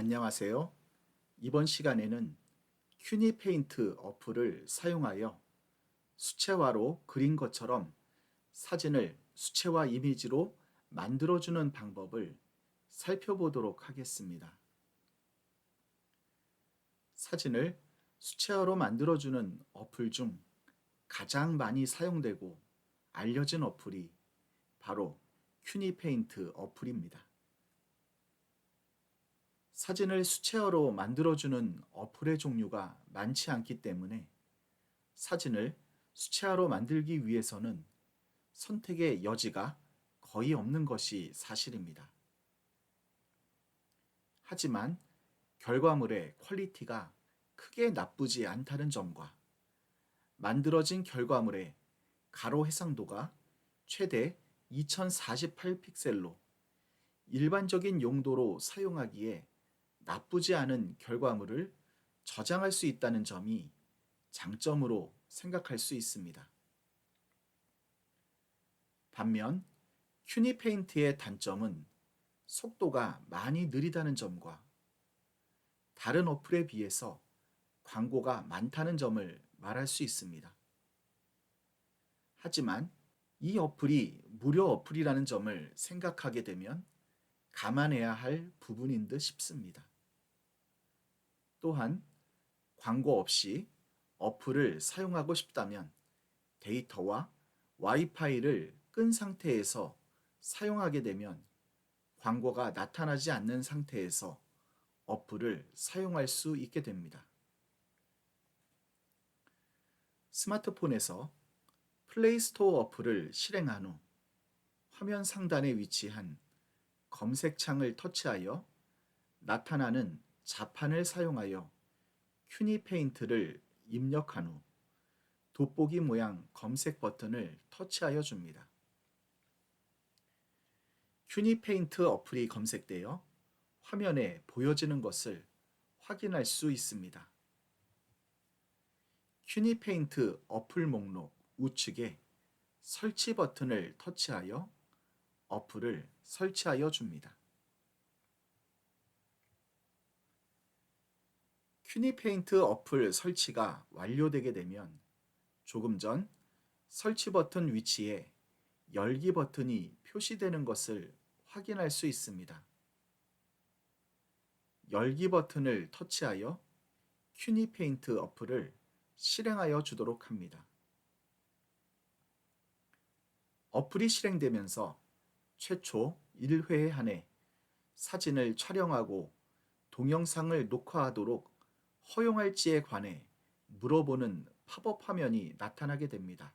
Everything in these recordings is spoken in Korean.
안녕하세요. 이번 시간에는 큐니 페인트 어플을 사용하여 수채화로 그린 것처럼 사진을 수채화 이미지로 만들어주는 방법을 살펴보도록 하겠습니다. 사진을 수채화로 만들어주는 어플 중 가장 많이 사용되고 알려진 어플이 바로 큐니 페인트 어플입니다. 사진을 수채화로 만들어주는 어플의 종류가 많지 않기 때문에 사진을 수채화로 만들기 위해서는 선택의 여지가 거의 없는 것이 사실입니다. 하지만 결과물의 퀄리티가 크게 나쁘지 않다는 점과 만들어진 결과물의 가로 해상도가 최대 2048 픽셀로 일반적인 용도로 사용하기에 나쁘지 않은 결과물을 저장할 수 있다는 점이 장점으로 생각할 수 있습니다. 반면 큐니 페인트의 단점은 속도가 많이 느리다는 점과 다른 어플에 비해서 광고가 많다는 점을 말할 수 있습니다. 하지만 이 어플이 무료 어플이라는 점을 생각하게 되면 감안해야 할 부분인 듯 싶습니다. 또한 광고 없이 어플을 사용하고 싶다면 데이터와 와이파이를 끈 상태에서 사용하게 되면 광고가 나타나지 않는 상태에서 어플을 사용할 수 있게 됩니다. 스마트폰에서 플레이스토어 어플을 실행한 후 화면 상단에 위치한 검색창을 터치하여 나타나는 자판을 사용하여 큐니 페인트를 입력한 후 돋보기 모양 검색 버튼을 터치하여 줍니다. 큐니 페인트 어플이 검색되어 화면에 보여지는 것을 확인할 수 있습니다. 큐니 페인트 어플 목록 우측에 설치 버튼을 터치하여 어플을 설치하여 줍니다. 큐니 페인트 어플 설치가 완료되게 되면 조금 전 설치 버튼 위치에 열기 버튼이 표시되는 것을 확인할 수 있습니다. 열기 버튼을 터치하여 큐니 페인트 어플을 실행하여 주도록 합니다. 어플이 실행되면서 최초 1회에 한해 사진을 촬영하고 동영상을 녹화하도록 허용할지에 관해 물어보는 팝업 화면이 나타나게 됩니다.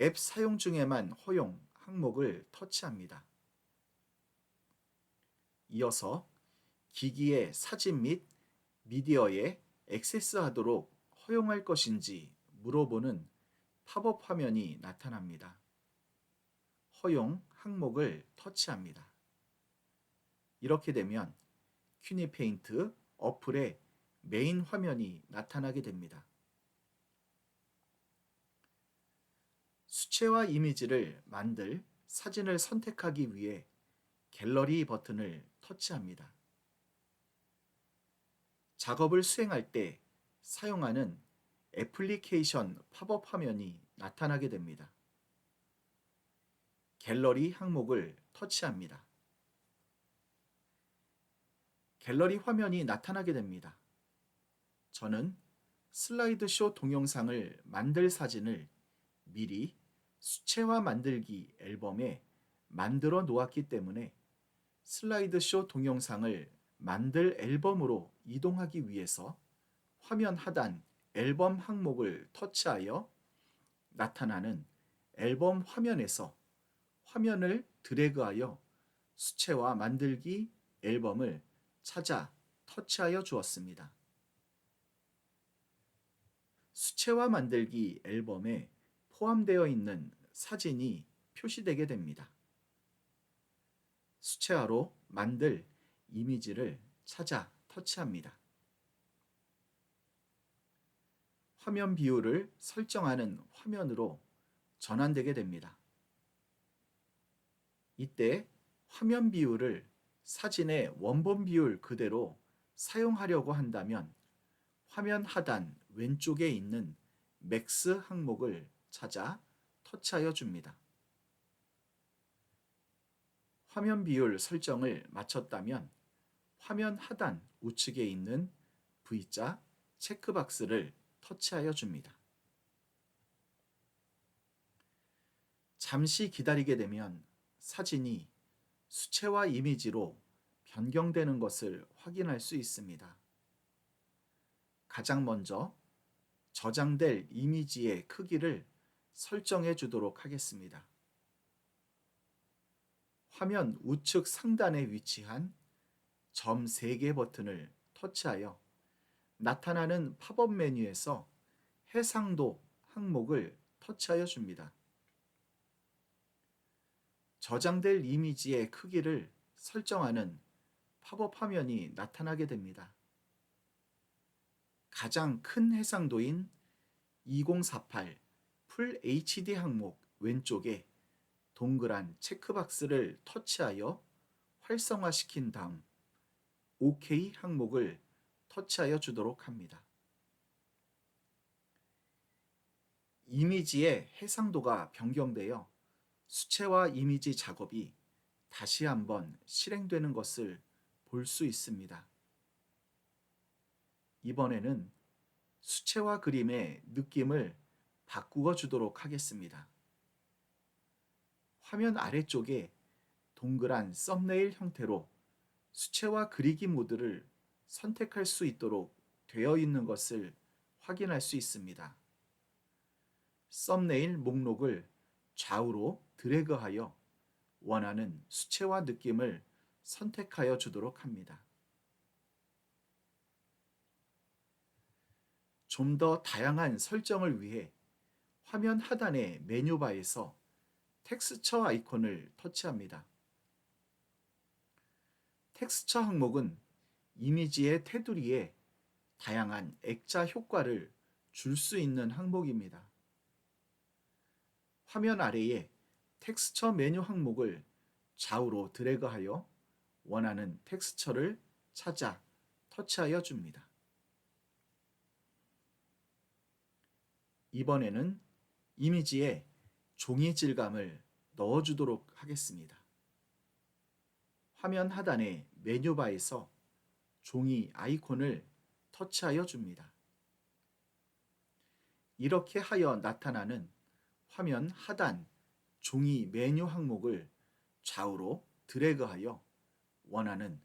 앱 사용 중에만 허용 항목을 터치합니다. 이어서 기기의 사진 및 미디어에 액세스하도록 허용할 것인지 물어보는 팝업 화면이 나타납니다. 허용 항목을 터치합니다. 이렇게 되면 큐니 페인트 어플의 메인 화면이 나타나게 됩니다. 수채화 이미지를 만들 사진을 선택하기 위해 갤러리 버튼을 터치합니다. 작업을 수행할 때 사용하는 애플리케이션 팝업 화면이 나타나게 됩니다. 갤러리 항목을 터치합니다. 갤러리 화면이 나타나게 됩니다. 저는 슬라이드쇼 동영상을 만들 사진을 미리 수채화 만들기 앨범에 만들어 놓았기 때문에 슬라이드쇼 동영상을 만들 앨범으로 이동하기 위해서 화면 하단 앨범 항목을 터치하여 나타나는 앨범 화면에서 화면을 드래그하여 수채화 만들기 앨범을 찾아 터치하여 주었습니다. 수채화 만들기 앨범에 포함되어 있는 사진이 표시되게 됩니다. 수채화로 만들 이미지를 찾아 터치합니다. 화면 비율을 설정하는 화면으로 전환되게 됩니다. 이때 화면 비율을 사진의 원본 비율 그대로 사용하려고 한다면 화면 하단 왼쪽에 있는 맥스 항목을 찾아 터치하여 줍니다. 화면 비율 설정을 마쳤다면 화면 하단 우측에 있는 V자 체크박스를 터치하여 줍니다. 잠시 기다리게 되면 사진이 수채화 이미지로 변경되는 것을 확인할 수 있습니다. 가장 먼저 저장될 이미지의 크기를 설정해 주도록 하겠습니다. 화면 우측 상단에 위치한 점 3개 버튼을 터치하여 나타나는 팝업 메뉴에서 해상도 항목을 터치하여 줍니다. 저장될 이미지의 크기를 설정하는 팝업 화면이 나타나게 됩니다. 가장 큰 해상도인 2048 풀 HD 항목 왼쪽에 동그란 체크박스를 터치하여 활성화시킨 다음 OK 항목을 터치하여 주도록 합니다. 이미지의 해상도가 변경되어 수채화 이미지 작업이 다시 한번 실행되는 것을 볼 수 있습니다. 이번에는 수채화 그림의 느낌을 바꾸어 주도록 하겠습니다. 화면 아래쪽에 동그란 썸네일 형태로 수채화 그리기 모드를 선택할 수 있도록 되어 있는 것을 확인할 수 있습니다. 썸네일 목록을 좌우로 드래그하여 원하는 수채화 느낌을 선택하여 주도록 합니다. 좀 더 다양한 설정을 위해 화면 하단의 메뉴바에서 텍스처 아이콘을 터치합니다. 텍스처 항목은 이미지의 테두리에 다양한 액자 효과를 줄 수 있는 항목입니다. 화면 아래에 텍스처 메뉴 항목을 좌우로 드래그하여 원하는 텍스처를 찾아 터치하여 줍니다. 이번에는 이미지에 종이 질감을 넣어주도록 하겠습니다. 화면 하단의 메뉴바에서 종이 아이콘을 터치하여 줍니다. 이렇게 하여 나타나는 화면 하단 종이 메뉴 항목을 좌우로 드래그하여 원하는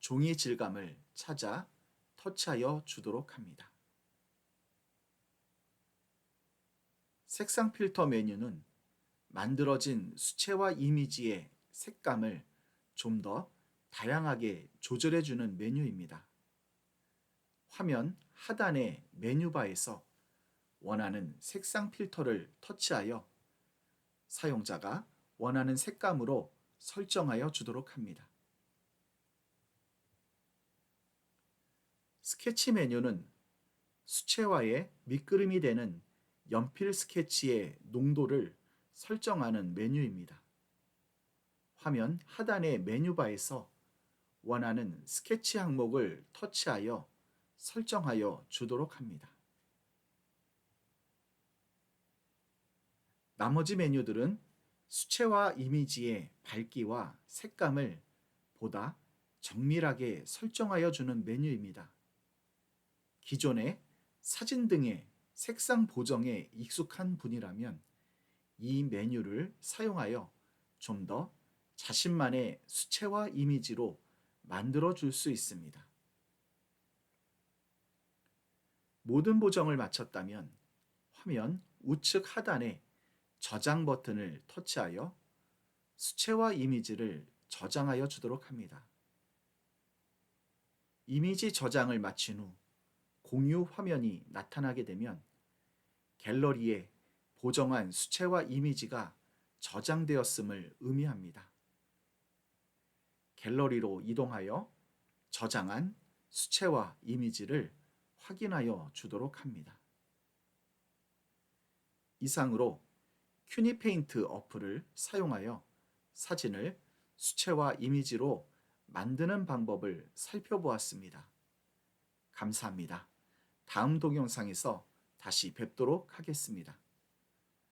종이 질감을 찾아 터치하여 주도록 합니다. 색상 필터 메뉴는 만들어진 수채화 이미지의 색감을 좀 더 다양하게 조절해 주는 메뉴입니다. 화면 하단의 메뉴바에서 원하는 색상 필터를 터치하여 사용자가 원하는 색감으로 설정하여 주도록 합니다. 스케치 메뉴는 수채화의 밑그림이 되는 연필 스케치의 농도를 설정하는 메뉴입니다. 화면 하단의 메뉴바에서 원하는 스케치 항목을 터치하여 설정하여 주도록 합니다. 나머지 메뉴들은 수채화 이미지의 밝기와 색감을 보다 정밀하게 설정하여 주는 메뉴입니다. 기존의 사진 등의 색상 보정에 익숙한 분이라면 이 메뉴를 사용하여 좀 더 자신만의 수채화 이미지로 만들어 줄 수 있습니다. 모든 보정을 마쳤다면 화면 우측 하단에 저장 버튼을 터치하여 수채화 이미지를 저장하여 주도록 합니다. 이미지 저장을 마친 후 공유 화면이 나타나게 되면 갤러리에 보정한 수채화 이미지가 저장되었음을 의미합니다. 갤러리로 이동하여 저장한 수채화 이미지를 확인하여 주도록 합니다. 이상으로 큐니페인트 어플을 사용하여 사진을 수채화 이미지로 만드는 방법을 살펴보았습니다. 감사합니다. 다음 동영상에서 다시 뵙도록 하겠습니다.